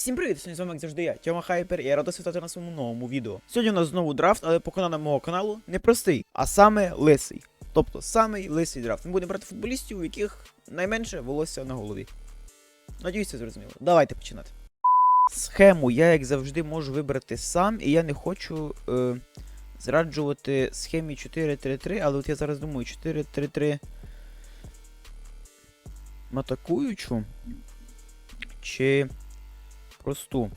Всім привіт! Сьогодні з вами як завжди я, Тьома Хайпер, і я радий вітати на своєму новому відео. Сьогодні у нас знову драфт, але по каналам мого каналу не простий, а саме лисий. Тобто самий лисий драфт. Ми будемо брати футболістів, у яких найменше волосся на голові. Надіюсь, це зрозуміло. Давайте починати. Схему я, як завжди, можу вибрати сам, і я не хочу е, зраджувати схемі 4-3-3, але от я зараз думаю, 4-3-3 атакуючу чи просту.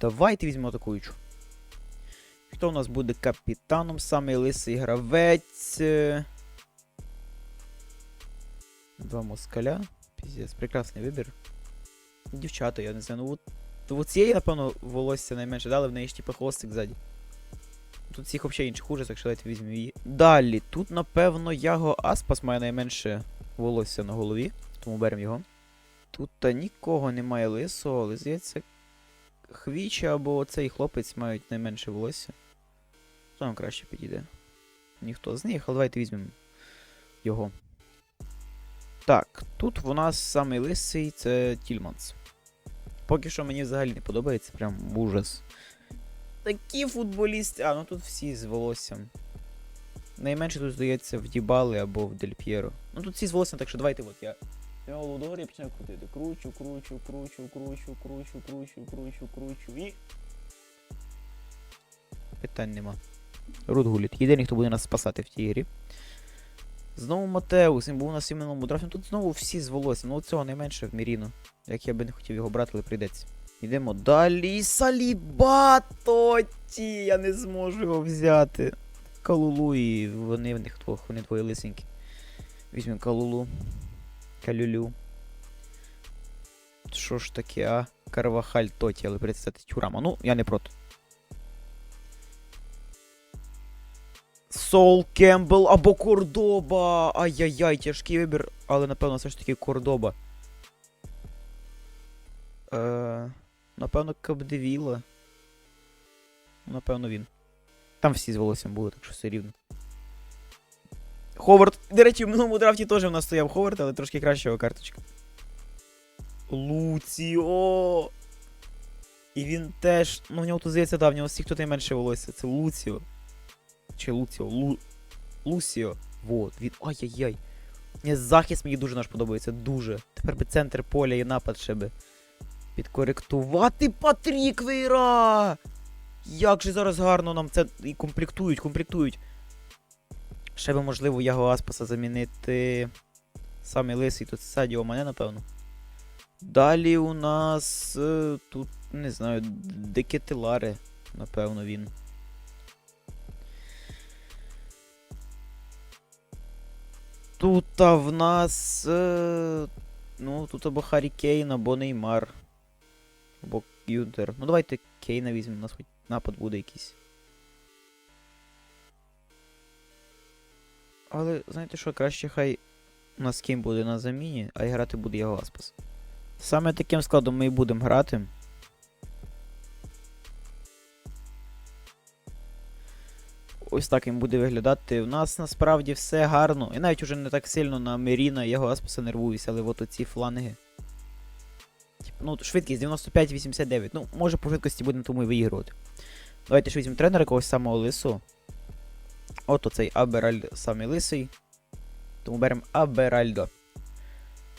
Давайте візьмемо атакуючу. Хто у нас буде капітаном? Самий лисий гравець. Два москаля. Піздець, прекрасний вибір. Дівчата, я не знаю. Ну от, от цієї, напевно, волосся найменше дали, в неї ж типу хвостик ззаді. Тут всіх взагалі інших хуже, так що давайте візьмемо її. Далі, тут, напевно, Яго Аспас має найменше волосся на голові, тому беремо його. Тут та нікого немає лисого, але здається, Хвіча або цей хлопець мають найменше волосся. Хто нам краще підійде? Ніхто з них, але давайте візьмемо його. Так, тут в нас самий лисий це Тільманс. Поки що мені взагалі не подобається, прям ужас. Такі футболісти. А, ну тут всі з волоссям. Найменше тут здається в Дібали або в Дель П'єро. Ну тут всі з волоссям, так що давайте от я. Я голову догорі і починаю крутити. Кручу, кручу, кручу, кручу, кручу, кручу, кручу, кручу і. Питань нема. Рут гуліт. Єдиний, хто буде нас спасати в тій грі. Знову Матеус, він був у нас в минулому драфті. Ну, Тут знову всі з волоссям. Ну цього найменше в Міріно. Як я би не хотів його брати, але прийдеться. Йдемо далі. Саліба Тоті! Я не зможу його взяти. Калулу і вони в них двох, вони двоє лисенькі. Візьмемо Калулу. Калюлю. Що ж таке, а? Карвахаль Тоті, але представте Тюрама. Ну, я не проти. Сол Кембл або Кордоба. Ай-яй-яй, тяжкий вибір, але напевно все ж таки Кордоба. Е, напевно, Кабдевіла. Напевно, він. Там всі з волоссям були, так що все рівно. Ховард. До речі, в минулому драфті теж в нас стояв Ховард, але трошки кращого карточка. Луціо. І він теж. Ну, в нього тут здається, да, в нього всіх тут найменше волосся. Це Луціо. Чи Луціо? Лу... Лусіо. Вот. Він. Ай-яй-яй. Захист мені дуже наш подобається. Дуже. Тепер би центр поля і напад ще би. Підкоректувати Патрік Вейра! Як же зараз гарно нам це і комплектують, комплектують. Ще би, можливо, Яго Аспаса замінити. Самий лисий тут Садіо мене, напевно. Далі у нас. е, тут, не знаю, Декетеларе, напевно, він. Тут а в нас. Е, ну, тут або Харі Кейн, або Неймар. Або Юнтер. Ну давайте Кейна візьмемо, у нас хоч напад буде якийсь. Але знаєте що, краще хай у нас Кейн буде на заміні, а і грати буде його Аспас. Саме таким складом ми і будемо грати. Ось так він буде виглядати. У нас насправді все гарно. І навіть уже не так сильно на Меріна його Аспаса нервуюся, але от оці фланги. Ну, швидкість 95-89. Ну, може по швидкості будемо тому і виігрувати. Давайте ж візьмемо тренера якогось самого лису. От оцей Аберальд самий лисий. Тому беремо Аберальдо.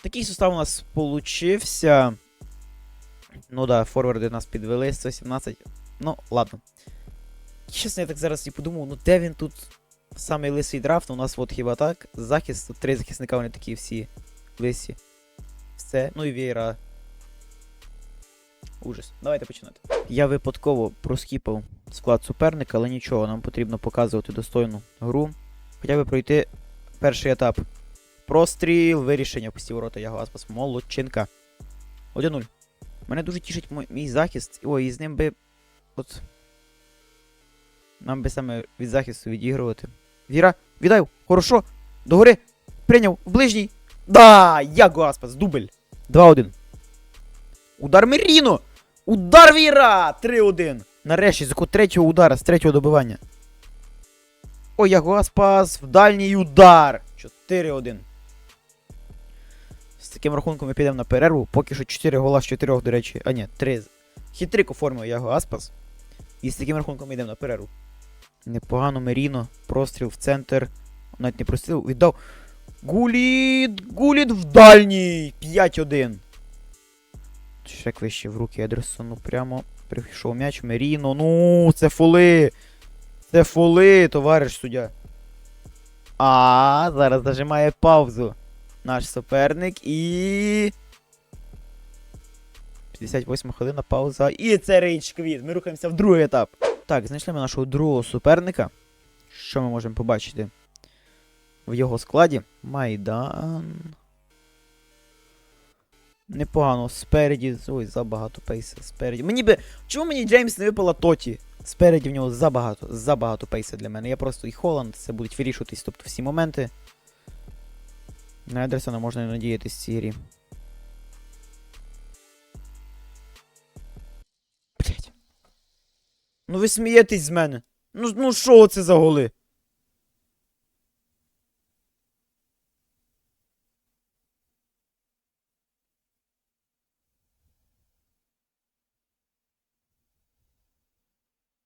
Такий состав у нас получився. Ну да, форварди нас підвели 117. Ну, ладно. Чесно, я так зараз і подумав, ну де він тут самий лисий драфт? У нас от хіба так. Захист, три захисника, вони такі всі лисі. Все. Ну і Вієра. Ужас. Давайте починати. Я випадково проскіпав склад суперника, але нічого, нам потрібно показувати достойну гру. Хоча б пройти перший етап. Простріл, вирішення пусті ворота Яго Аспас. Молодчинка. 1-0. Мене дуже тішить мой- мій захист. Ой, і з ним би. От. Нам би саме від захисту відігрувати. Віра, віддаю! Хорошо! Догори! Прийняв! В ближній! Да! Яго Аспас! Дубль! 2-1. Удар Меріно! Удар Віра! 3-1. Нарешті, з якого третього удара, з третього добивання. Ой, Яго Аспас в дальній удар! 4-1. З таким рахунком ми підемо на перерву. Поки що 4 гола з 4, до речі. А ні, 3. Хитрик оформив Яго Аспас. І з таким рахунком ми йдемо на перерву. Непогано Меріно. Простріл в центр. Навіть не простріл, віддав. Гуліт! Гуліт в дальній! 5-1. Шек вище в руки Едерсону прямо. Прийшов м'яч. Меріно. Ну, це фоли! Це фоли, товариш суддя. А, зараз зажимає паузу. Наш суперник і. 58 хвилина, пауза. І це рейдж квіт. Ми рухаємося в другий етап. Так, знайшли ми нашого другого суперника. Що ми можемо побачити? В його складі. Майдан. Непогано. Спереді. Ой, забагато пейса. Спереді. Мені би. Чому мені Джеймс не випала Тоті? Спереді в нього забагато, забагато пейса для мене. Я просто і Холланд, це будуть вирішуватись, тобто всі моменти. На Едерсона можна надіятись в цій грі. Блять. Ну ви смієтесь з мене. Ну, ну що це за голи?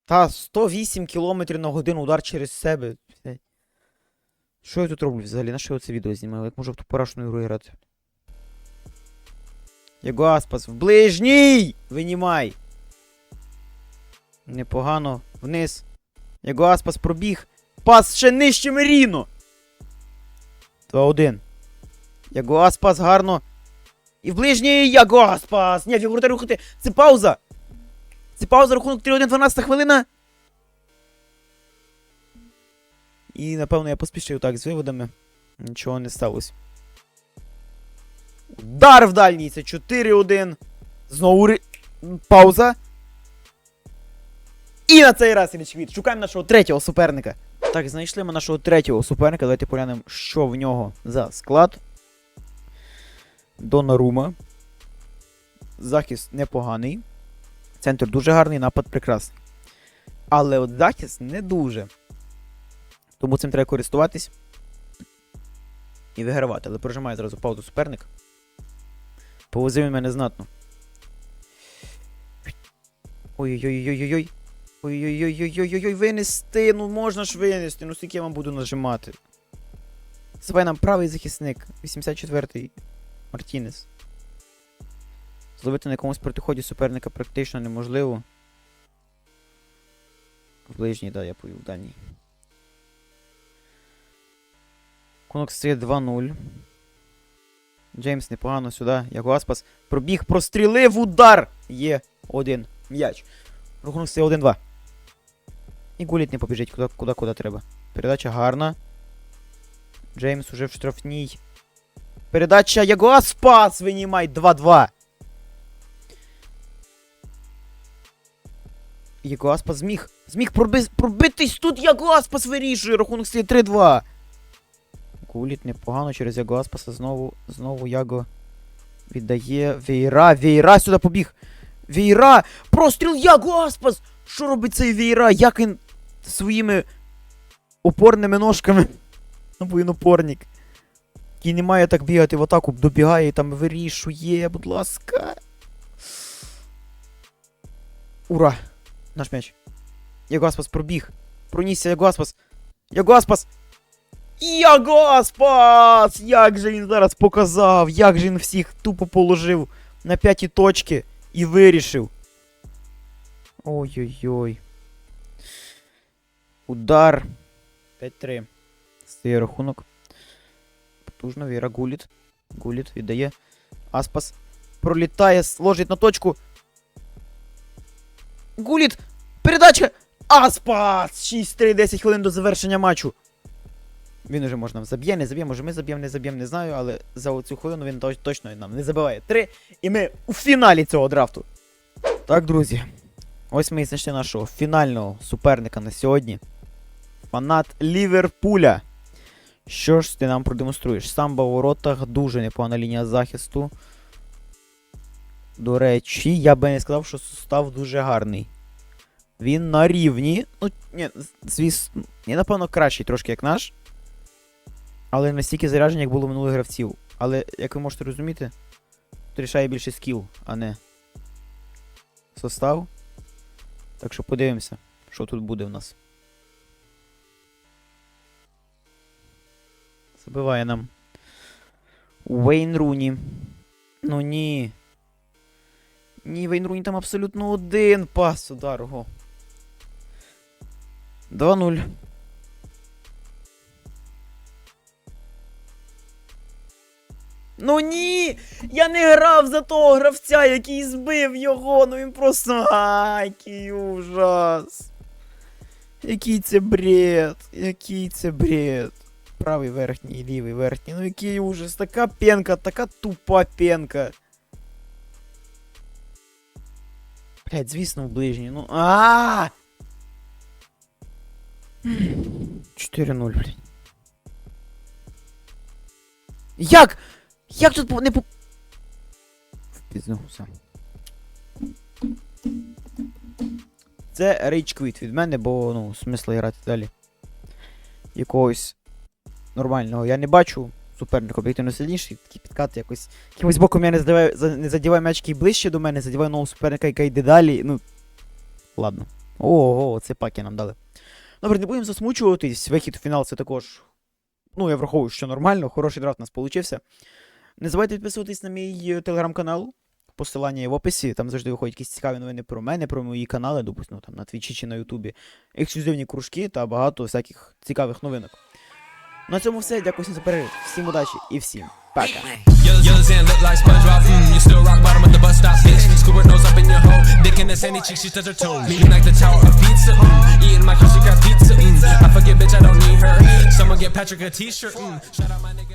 Та 108 км на годину удар через себе. Що я тут роблю взагалі? На що я це відео знімаю? Як можу в ту парашну ігру грати? Яго Аспас в ближній! Винімай! Непогано. Вниз. Яго Аспас пробіг. Пас ще нижче Меріно! 2-1. Яго Аспас гарно. І в ближній Яго Аспас! Ні, фігурта рухати. Це пауза! Це пауза, рахунок 3-1, 12 хвилина. І, напевно, я поспішив так з виводами. Нічого не сталося. Удар в дальній, це 4-1. Знову ри... пауза. І на цей раз Ілічвіт. Шукаємо нашого третього суперника. Так, знайшли ми нашого третього суперника. Давайте поглянемо, що в нього за склад. Донарума. Захист непоганий. Центр дуже гарний, напад прекрасний. Але от захист не дуже. Тому цим треба користуватись. І вигравати. Але прожимає зразу паузу суперник. Повозив він мене знатно. Ой-ой-ой-ой-ой-ой. Ой-ой-ой-ой-ой-ой, винести. Ну можна ж винести. Ну скільки я вам буду нажимати. Забай нам правий захисник. 84-й Мартінес. Зловити на якомусь протиході суперника практично неможливо. В ближній, да, я повів дальній. Конок стає 2-0. Джеймс непогано сюди. Ягуаспас. Пробіг, прострілив удар! Є один м'яч. Рахунок стає 1-2. І гуліт не побіжить куди, куди, куди треба. Передача гарна. Джеймс уже в штрафній. Передача Ягуаспас! Винімай 2-2. Ягуаспас зміг. Зміг проби... пробитись тут Ягуаспас вирішує. Рахунок стає 3-2. Гуліт непогано через Ягуаспаса. Знову, знову Яго віддає Вейра. Вейра сюди побіг. Вейра! Простріл Ягуаспас! Що робить цей Вейра? Як він своїми опорними ножками. Ну, він опорник. Який не має так бігати в атаку, добігає і там вирішує, будь ласка. Ура! Наш м'яч. Ягуаспас пробіг. Пронісся Ягуаспас. Ягуаспас! Ягуаспас! Як же він зараз показав! Як же він всіх тупо положив на п'яті точки і вирішив. Ой-ой-ой. Удар. 5-3. Стає рахунок. Потужно, Віра гуліт. Гуліт віддає. Аспас. Пролітає, ложить на точку. Гуліт! Передача! Аспас! 6-3, 10 хвилин до завершення матчу. Він уже можна заб'є, не заб'є, може ми заб'ємо, не заб'ємо, не знаю, але за оцю хвилину він точ- точно нам не забиває. Три. І ми у фіналі цього драфту. Так, друзі. Ось ми і знайшли нашого фінального суперника на сьогодні. Фанат Ліверпуля. Що ж ти нам продемонструєш? Самба у воротах, дуже непогана лінія захисту. До речі, я би не сказав, що сустав дуже гарний. Він на рівні. Ну, ні, звісно, ні, напевно, кращий трошки, як наш. Але настільки заряджений, як було минулих гравців. Але, як ви можете розуміти, тут рішає більше скіл, а не состав. Так що подивимося, що тут буде в нас. Забиває нам. Уейн Руні. Ну ні. Ні, Вейн Руні там абсолютно один пас ударого. 2-0. Ну ні! Я не грав за того гравця, який збив його, ну він просто. Ай, який ужас. Який це бред. Який це бред. Правий верхній, лівий верхній. Ну який ужас. Така пенка, така тупа пенка. Блять, звісно, в ближній. Ну. А! 4-0, блядь. Як? Як тут не по. В пізду. Це Rage Quit від мене, бо ну, смисла грати далі. Якогось нормального. Я не бачу. Суперник об'єктивно сильніший, такі підкати якось. Якимось боком я не задіваю, за- не задіваю м'яч, який ближче до мене, задіваю нового суперника, який йде далі. Ну. Ладно. Ого, це паки нам дали. Добре, не будемо засмучуватись. Вихід у фінал це також. Ну, я враховую, що нормально, хороший драфт у нас получився. Не забувайте підписуватись на мій е, телеграм-канал. Посилання є в описі. Там завжди виходять якісь цікаві новини про мене, про мої канали, допустимо, там на Твічі чи на Ютубі. Ексклюзивні кружки та багато всяких цікавих новинок. На цьому все. Дякую всім за перегляд. Всім удачі і всім пока. Yellow, yellow sand look like SpongeBob. Mm, you still rock bottom at the bus stop, bitch. Scuba nose up in your hole. Dick in the sandy cheek, she touch her toes. Meeting like the tower of pizza. Mm, eating my crunchy crab pizza. Mm, I forget, bitch, I don't need her. Someone get Patrick a t-shirt. Mm, shout out my nigga.